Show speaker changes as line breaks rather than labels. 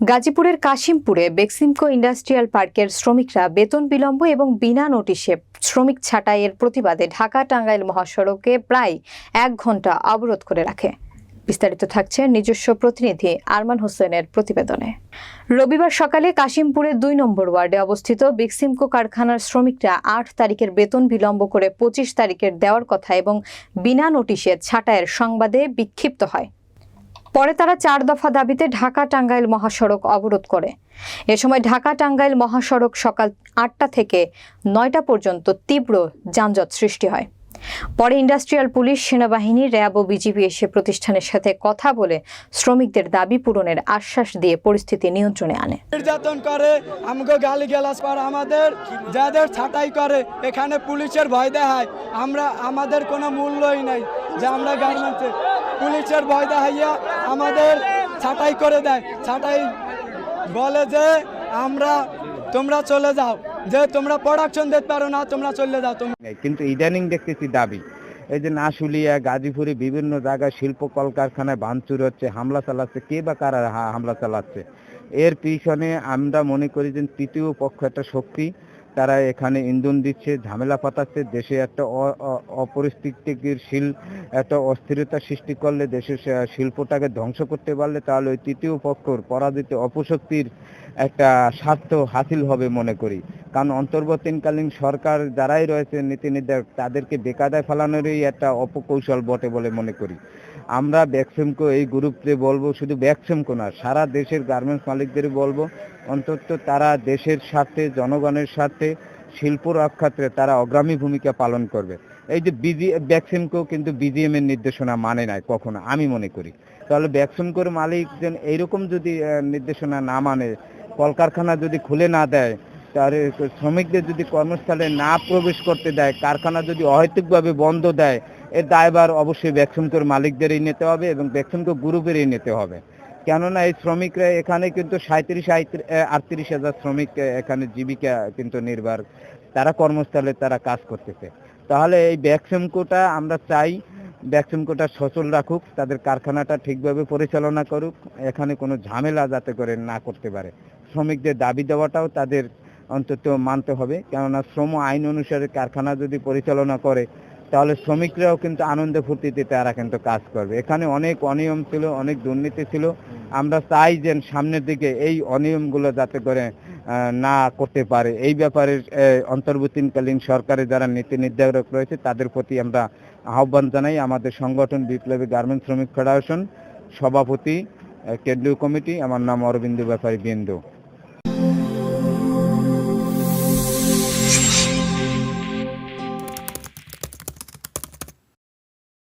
গাজীপুরের কাশিমপুরে বেক্সিমকো ইন্ডাস্ট্রিয়াল পার্কের শ্রমিকরা বেতন বিলম্ব এবং বিনা নোটিশে শ্রমিক ছাঁটাইয়ের প্রতিবাদে ঢাকা টাঙ্গাইল মহাসড়কে প্রায় এক ঘণ্টা অবরোধ করে রাখে। বিস্তারিত থাকছে নিজস্ব প্রতিনিধি আরমান হোসেনের প্রতিবেদনে। রবিবার সকালে কাশিমপুরের দুই নম্বর ওয়ার্ডে অবস্থিত বিক্সিমকো কারখানার শ্রমিকরা আট তারিখের বেতন বিলম্ব করে পঁচিশ তারিখের দেওয়ার কথা এবং বিনা নোটিশে ছাঁটাইয়ের সংবাদে বিক্ষিপ্ত হয়। পরে তারা চার দফা দাবিতে ঢাকা টাঙ্গাইল মহাসড়ক অবরোধ করে। এ সময় ঢাকা টাঙ্গাইল মহাসড়ক সকাল আটটা থেকে নয়টা পর্যন্ত তীব্র যানজট সৃষ্টি হয়। পরে ইন্ডাস্ট্রিয়াল পুলিশ, সেনাবাহিনী, র্যাব ও বিজিবি এসে প্রতিষ্ঠানের সাথে কথা বলে শ্রমিকদের দাবি পূরণের আশ্বাস দিয়ে পরিস্থিতি নিয়ন্ত্রণে আনে।
নির্যাতন করে আমাকে গালি গালাজ করে আমাদের, যাদের ছাঁটাই করে, এখানে পুলিশের ভয় দেখায়। আমরা, আমাদের কোনো মূল্যই নাই যে আমরা গার্মেন্টসে পুলিশের ভয় দেখাইয়া আমাদের ছাঁটাই করে দেয়। ছাঁটাই বলে যে, আমরা, তোমরা চলে যাও। যে তোমরা প্রোডাকশন দিতে পারো না, তোমরা চলে যাও।
কিন্তু ইদানিং দেখতেছি দাবি। এই যে নাশুলিয়া, গাজীপুরে বিভিন্ন জায়গায় শিল্প কলকারখানায় ভাঙচুর হচ্ছে, হামলা চালাচ্ছে। কে বা কারা হামলা চালাচ্ছে? এর পিছনে আমরা মনে করি যে তৃতীয় পক্ষ একটা শক্তি। তারা এখানে ইন্ধন দিচ্ছে, ঝামেলা পাতাচ্ছে। দেশে একটা অ- অ- অপরিস্থিতির একটা অস্থিরতা সৃষ্টি করলে দেশের শিল্পটাকে ধ্বংস করতে পারলে তাহলে ওই তৃতীয় পক্ষর পরাজিত অপশক্তির একটা স্বার্থ হাসিল হবে মনে করি। কারণ অন্তর্বর্তীকালীন সরকার যারাই রয়েছে নীতি নির্ধারক তাদেরকে বেকায়দায় ফেলানোরই একটা অপকৌশল বটে বলে মনে করি। আমরা ব্যাকসেমকো এই গ্রুপে বলব, শুধু ব্যাকসেমকো না, সারা দেশের গার্মেন্টস মালিকদেরই বলব অন্তত তারা দেশের স্বার্থে, জনগণের স্বার্থে, শিল্প রক্ষার্থে তারা অগ্রামী ভূমিকা পালন করবে। এই যে বিজি ব্যাকসেমকো কিন্তু বিজিএম এর নির্দেশনা মানে নাই কখনো, আমি মনে করি। তাহলে ব্যাকসেমকোর মালিক যেন এইরকম যদি নির্দেশনা না মানে কলকারখানা যদি খুলে না দেয়, তাহলে শ্রমিকদের যদি কর্মস্থলে না প্রবেশ করতে দেয়, কারখানা যদি অহেতুকভাবে বন্ধ দেয়, এর দায়ভার অবশ্যই ব্যাকসুমকোর মালিকদেরই নিতে হবে এবং ব্যাকসুমকো গ্রুপেরই নিতে হবে। কেননা এই শ্রমিকরা এখানে কিন্তু সাঁত্রিশ আটত্রিশ হাজার শ্রমিক এখানে জীবিকা কিন্তু নির্ভর। তারা কর্মস্থলে তারা কাজ করতেছে। তাহলে এই ব্যাকসুমকোটা আমরা চাই ব্যাকসুমকোটা সচল রাখুক, তাদের কারখানাটা ঠিকভাবে পরিচালনা করুক, এখানে কোনো ঝামেলা যাতে করে না করতে পারে। শ্রমিকদের দাবি দেওয়াটাও তাদের অন্তত মানতে হবে, কেননা শ্রম আইন অনুসারে কারখানা যদি পরিচালনা করে তাহলে শ্রমিকরাও কিন্তু আনন্দে ফুর্তিতে তারা কিন্তু কাজ করবে। এখানে অনেক অনিয়ম ছিল, অনেক দুর্নীতি ছিল। আমরা চাই যে সামনের দিকে এই অনিয়মগুলো যাতে করে না করতে পারে। এই ব্যাপারে অন্তর্বর্তীকালীন সরকারের যারা নীতি নির্ধারক রয়েছে, তাদের প্রতি আমরা আহ্বান জানাই। আমাদের সংগঠন বিপ্লবী গার্মেন্ট শ্রমিক ফেডারেশন সভাপতি কেন্দ্রীয় কমিটি। আমার নাম অরবিন্দ ব্যাপারী বিন্দু।